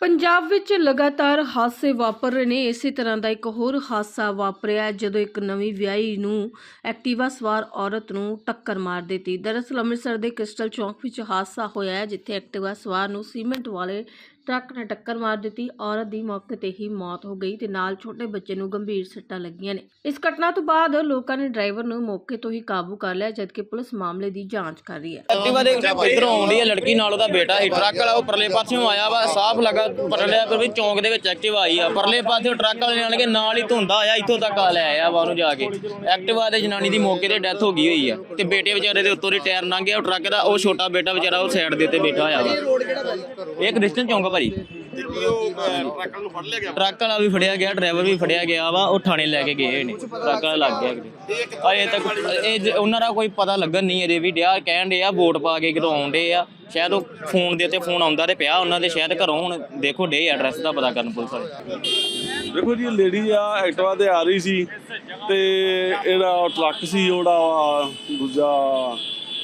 ਪੰਜਾਬ ਵਿੱਚ ਲਗਾਤਾਰ ਹਾਦਸੇ ਵਾਪਰ ਰਹੇ ਨੇ। ਇਸੇ ਤਰ੍ਹਾਂ ਦਾ ਇੱਕ ਹੋਰ ਹਾਦਸਾ ਵਾਪਰਿਆ ਜਦੋਂ ਇੱਕ ਨਵੀਂ ਵਿਆਹੀ ਨੂੰ ਐਕਟਿਵਾ ਸਵਾਰ ਔਰਤ ਨੂੰ ਟੱਕਰ ਮਾਰ ਦਿੱਤੀ। ਦਰਅਸਲ ਅੰਮ੍ਰਿਤਸਰ ਦੇ ਕ੍ਰਿਸਟਲ ਚੌਂਕ ਵਿੱਚ ਹਾਦਸਾ ਹੋਇਆ ਹੈ, ਜਿੱਥੇ ਐਕਟਿਵਾ ਸਵਾਰ ਨੂੰ ਸੀਮੈਂਟ ਵਾਲੇ ਟਰੱਕ ਨੇ ਟੱਕਰ ਮਾਰ ਦਿੱਤੀ। ਔਰਤ ਦੀ ਮੌਕੇ ਤੇ ਹੀ ਮੌਤ ਹੋ ਗਈ ਤੇ ਨਾਲ ਛੋਟੇ ਬੱਚੇ ਨੂੰ ਗੰਭੀਰ ਸੱਟਾਂ ਲੱਗੀਆਂ ਨੇ। ਇਸ ਘਟਨਾ ਤੋਂ ਬਾਅਦ ਲੋਕਾਂ ਨੇ ਡਰਾਈਵਰ ਨੂੰ ਮੌਕੇ ਤੋਂ ਹੀ ਕਾਬੂ ਕਰ ਲਿਆ ਜਦਕਿ ਪੁਲਿਸ ਮਾਮਲੇ ਦੀ ਜਾਂਚ ਕਰ ਰਹੀ ਹੈ। ਐਕਟਿਵਾ ਦੇ ਇਧਰੋਂ ਆਉਂਦੀ ਹੈ ਲੜਕੀ ਨਾਲ ਉਹਦਾ ਬੇਟਾ ਸੀ। ਟਰੱਕ ਵਾਲਾ ਉਹ ਪਰਲੇ ਪਾਸਿਓਂ ਆਇਆ ਵਾ ਸਾਫ਼ ਲੱਗਾ ਪਰਲੇ ਪਰ ਵੀ ਚੌਂਕ ਦੇ ਵਿੱਚ ਐਕਟਿਵਾ ਆਈ ਆ। ਪਰਲੇ ਪਾਸਿਓਂ ਟਰੱਕ ਵਾਲੇ ਆਣ ਕੇ ਨਾਲ ਹੀ ਧੁੰਦਾ ਆਇਆ ਇੱਥੋਂ ਤੱਕ ਆ ਲੈ ਆਇਆ ਵਾ ਉਹਨੂੰ ਜਾ ਕੇ। ਐਕਟਿਵਾ ਦੇ ਜਨਾਨੀ ਦੀ ਮੌਕੇ ਤੇ ਡੈਥ ਹੋ ਗਈ ਹੋਈ ਆ। ਤੇ ਬੇਟੇ ਵਿਚਾਰੇ ਦੇ ਉੱਤੋਂ ਦੀ ਟਾਇਰ ਲੰਘ ਗਿਆ ਉਹ ਟਰੱਕ ਦਾ ਉਹ ਛੋਟਾ ਬੇਟਾ ਵਿਚਾਰਾ ਉਹ ਸਾਈਡ ਦੇ ਉੱਤੇ ਬੈਠਾ ਹੋਇਆ ਵਾ। ਇਹ ਕ੍ਰਿਸਚਨ ਚੌਂਕ ਭਾਜੀ। ਟਰੱਕ ਵਾਲਾ ਵੀ ਫੜਿਆ ਗਿਆ ਡਰਾਈਵਰ ਵੀ ਫੜਿਆ ਗਿਆ ਵਾ ਉਹ ਥਾਣੇ ਲੈ ਕੇ ਗਏ ਨੇ। ਟਰੱਕ ਵਾਲਾ ਲੱਗ ਗਿਆ ਕਿਤੇ। ਅਜੇ ਤੱਕ ਇਹ ਜ- ਉਹਨਾਂ ਦਾ ਕੋਈ ਪਤਾ ਲੱਗਣ ਨਹੀਂ ਅਜੇ ਵੀ ਡਿਆ ਕਹਿਣ ਦੇ ਆ ਵੋਟ ਪਾ ਕੇ ਕਿਤੋਂ ਆਉਂਦੇ ਆ। ਸ਼ਾਇਦ ਉਹ ਫੋਨ ਦੇ ਉੱਤੇ ਫੋਨ ਆਉਂਦਾ ਤੇ ਪਿਆ ਉਹਨਾਂ ਦੇ ਸ਼ਾਇਦ ਘਰੋਂ ਹੁਣ ਦੇਖੋ ਡੇ ਐਡਰੈਸ ਦਾ ਪਤਾ ਕਰਨ ਪੁਲਿਸ ਵਾਲੇ। ਦੇਖੋ ਜੀ ਲੇਡੀ ਆ ਐਕਟਿਵਾ ਤੇ ਆ ਰਹੀ ਸੀ ਤੇ ਇਹਦਾ ਟਰੱਕ ਸੀ ਜਿਹੜਾ ਵਾ ਦੂਜਾ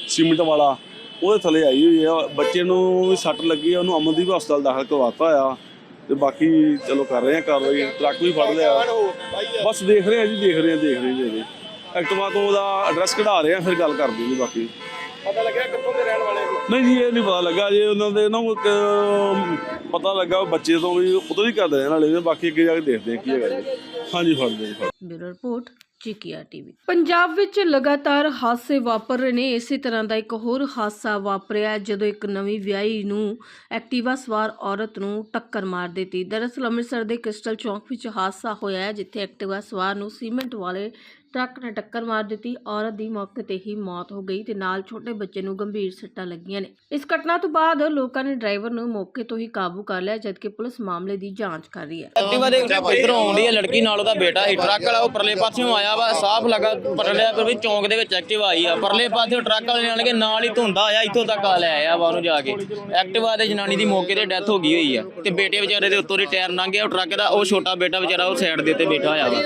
ਸੀਮਿੰਟ ਵਾਲਾ। ਉਹਦੇ ਥੱਲੇ ਆਈ ਹੋਈ ਆ। ਬੱਚੇ ਨੂੰ ਵੀ ਸੱਟ ਲੱਗੀ ਆ ਉਹਨੂੰ ਅਮਨਦੀਪ ਹਸਪਤਾਲ ਦਾਖਲ ਕਰਵਾਤਾ ਆ। ਤੇ ਬਾਕੀ ਚਲੋ ਕਰ ਰਹੇ ਆ ਕਾਰਵਾਈ ਟਰੱਕ ਵੀ ਫੜ ਲਿਆ। ਬਸ ਦੇਖ ਰਹੇ ਆ ਜੀ ਦੇਖ ਰਹੇ ਆ ਦੇਖ ਰਹੇ ਜੀ। ਐਕਟਿਵਾ ਤੋਂ ਉਹਦਾ ਐਡਰੈਸ ਕਢਾ ਰਹੇ ਆ ਫਿਰ ਗੱਲ ਕਰਦੇ ਜੀ ਬਾਕੀ। ਪਤਾ ਲੱਗਿਆ ਕਿੱਥੋਂ ਦੇ ਰਹਿਣ ਵਾਲੇ ਨਹੀਂ ਜੀ ਇਹ ਨਹੀਂ ਪਤਾ ਲੱਗਾ ਜੇ ਉਹਨਾਂ ਦੇ ਨਾ ਪਤਾ ਲੱਗਾ ਬੱਚੇ ਤੋਂ ਵੀ ਉਦੋਂ ਹੀ ਕਰਦੇ ਰਹਿਣ ਵਾਲੇ ਨੇ। ਬਾਕੀ ਅੱਗੇ ਜਾ ਕੇ ਦੇਖਦੇ ਆ ਕੀ ਹੈਗਾ ਜੀ। ਹਾਂਜੀ ਫੜਦੇ ਜੀ ਫੜ ਬਿਊਰੋ ਰਿਪੋਰਟ। ਚੀਕੀਆ ਟੀਵੀ। ਪੰਜਾਬ ਵਿੱਚ ਲਗਾਤਾਰ ਹਾਦਸੇ ਵਾਪਰ ਰਹੇ ਨੇ। ਇਸੇ ਤਰ੍ਹਾਂ ਦਾ ਇੱਕ ਹੋਰ ਹਾਦਸਾ ਵਾਪਰਿਆ ਜਦੋਂ ਇੱਕ ਨਵੀਂ ਵਿਆਹੀ ਨੂੰ ਐਕਟਿਵਾ ਸਵਾਰ ਔਰਤ ਨੂੰ ਟੱਕਰ ਮਾਰ ਦਿੱਤੀ। ਦਰਅਸਲ ਅੰਮ੍ਰਿਤਸਰ ਦੇ ਕ੍ਰਿਸਟਲ ਚੌਂਕ ਵਿੱਚ ਹਾਦਸਾ ਹੋਇਆ ਹੈ, ਜਿੱਥੇ ਐਕਟਿਵਾ ਸਵਾਰ ਨੂੰ ਸੀਮੈਂਟ ਵਾਲੇ ਟਰੱਕ ਨੇ ਟੱਕਰ ਮਾਰ ਦਿੱਤੀ। ਔਰਤ ਦੀ ਮੌਕੇ ਤੇ ਹੀ ਮੌਤ ਹੋ ਗਈ ਤੇ ਨਾਲ ਛੋਟੇ ਬੱਚੇ ਨੂੰ ਗੰਭੀਰ ਸੱਟਾਂ ਲੱਗੀਆਂ ਨੇ। ਇਸ ਘਟਨਾ ਤੋਂ ਬਾਅਦ ਲੋਕਾਂ ਨੇ ਡਰਾਈਵਰ ਨੂੰ ਮੌਕੇ ਤੋਂ ਹੀ ਕਾਬੂ ਕਰ ਲਿਆ ਜਦਕਿ ਪੁਲਿਸ ਮਾਮਲੇ ਦੀ ਜਾਂਚ ਕਰ ਰਹੀ ਹੈ। ਐਕਟਿਵਾ ਦੇ ਇਧਰੋਂ ਆਉਂਦੀ ਹੈ ਲੜਕੀ ਨਾਲ ਉਹਦਾ ਬੇਟਾ ਸੀ। ਟਰੱਕ ਵਾਲਾ ਉਹ ਪਰਲੇ ਪਾਸਿਓਂ ਆਇਆ ਵਾ ਸਾਫ਼ ਲੱਗਾ ਪਰਲੇ ਪਰ ਵੀ ਚੌਂਕ ਦੇ ਵਿੱਚ ਐਕਟਿਵਾ ਆਈ ਆ। ਪਰਲੇ ਪਾਸਿਓਂ ਟਰੱਕ ਵਾਲੇ ਆਣ ਕੇ ਨਾਲ ਹੀ ਧੁੰਦਾ ਆਇਆ ਇੱਥੋਂ ਤੱਕ ਆ ਲੈ ਆਇਆ ਵਾ ਉਹਨੂੰ ਜਾ ਕੇ। ਐਕਟਿਵਾ ਦੇ ਜਨਾਨੀ ਦੀ ਮੌਕੇ ਤੇ ਡੈਥ ਹੋ ਗਈ ਹੋਈ ਆ। ਤੇ ਬੇਟੇ ਵਿਚਾਰੇ ਦੇ ਉੱਤੋਂ ਦੀ ਟਾਇਰ ਲੰਘ ਗਿਆ ਉਹ ਟਰੱਕ ਦਾ ਉਹ ਛੋਟਾ ਬੇਟਾ ਵਿਚਾਰਾ ਉਹ ਸਾਈਡ ਦੇ ਉੱਤੇ ਬੈਠਾ ਹੋਇਆ ਵਾ।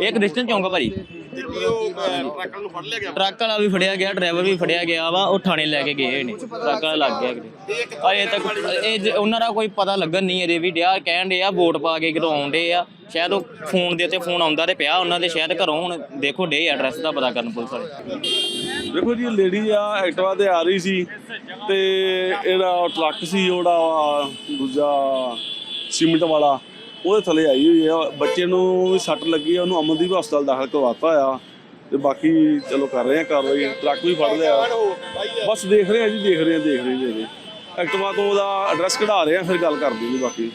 ਇਹ ਕ੍ਰਿਸਚਨ ਚੌਂਕ ਭਾਜੀ? ਟਰੱਕ ਵਾਲਾ ਵੀ ਫੜਿਆ ਗਿਆ ਡਰਾਈਵਰ ਵੀ ਫੜਿਆ ਗਿਆ ਵਾ ਉਹ ਥਾਣੇ ਲੈ ਕੇ ਗਏ ਨੇ। ਟਰੱਕ ਵਾਲਾ ਲੱਗ ਗਿਆ ਕਿਤੇ। ਅਜੇ ਤੱਕ ਇਹ ਜ- ਉਹਨਾਂ ਦਾ ਕੋਈ ਪਤਾ ਲੱਗਣ ਨਹੀਂ ਅਜੇ ਵੀ ਡਿਆ ਕਹਿਣ ਦੇ ਆ ਵੋਟ ਪਾ ਕੇ ਕਿਤੋਂ ਆਉਂਦੇ ਆ। ਸ਼ਾਇਦ ਉਹ ਫੋਨ ਦੇ ਉੱਤੇ ਫੋਨ ਆਉਂਦਾ ਤੇ ਪਿਆ ਉਹਨਾਂ ਦੇ ਸ਼ਾਇਦ ਘਰੋਂ ਹੁਣ ਦੇਖੋ ਡੇ ਐਡਰੈਸ ਦਾ ਪਤਾ ਕਰਨ ਪੁਲਿਸ ਵਾਲੇ। ਦੇਖੋ ਜੀ ਲੇਡੀ ਆ ਐਕਟਿਵਾ ਤੇ ਆ ਰਹੀ ਸੀ ਤੇ ਇਹਦਾ ਟਰੱਕ ਸੀ ਜਿਹੜਾ ਵਾ ਦੂਜਾ ਸੀਮਿੰਟ ਵਾਲਾ। ਉਹਦੇ ਥੱਲੇ ਆਈ ਹੋਈ ਆ। ਬੱਚੇ ਨੂੰ ਵੀ ਸੱਟ ਲੱਗੀ ਆ ਉਹਨੂੰ ਅਮਨਦੀਪ ਹਸਪਤਾਲ ਦਾਖਲ ਕਰਵਾਤਾ ਆ। ਤੇ ਬਾਕੀ ਚਲੋ ਕਰ ਰਹੇ ਆ ਕਾਰਵਾਈ ਟਰੱਕ ਵੀ ਫੜ ਲਿਆ। ਬਸ ਦੇਖ ਰਹੇ ਆ ਜੀ ਦੇਖ ਰਹੇ ਆ ਦੇਖ ਰਹੇ ਜੀ। ਐਕਟਿਵਾ ਤੋਂ ਉਹਦਾ ਐਡਰੈਸ ਕਢਾ ਰਹੇ ਆ ਫਿਰ ਗੱਲ ਕਰਦੇ ਜੀ ਬਾਕੀ।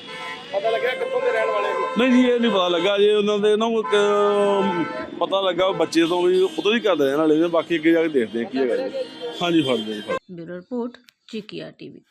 ਪਤਾ ਲੱਗਿਆ ਕਿੱਥੋਂ ਦੇ ਰਹਿਣ ਵਾਲੇ ਨਹੀਂ ਜੀ ਇਹ ਨਹੀਂ ਪਤਾ ਲੱਗਾ ਜੇ ਉਹਨਾਂ ਦੇ ਨਾ ਇੱਕ ਪਤਾ ਲੱਗਾ ਬੱਚੇ ਤੋਂ ਵੀ ਉਦੋਂ ਹੀ ਕਰਦੇ ਰਹਿਣ ਵਾਲੇ ਨੇ ਬਾਕੀ ਅੱਗੇ ਜਾ ਕੇ ਦੇਖਦੇ ਆ ਕੀ ਹੈਗਾ ਜੀ। ਹਾਂਜੀ ਫੜਦੇ ਜੀ ਫੜ ਬਿਊਰੋ ਰਿਪੋਰਟ ਚੀਕੀਆ ਟੀਵੀ।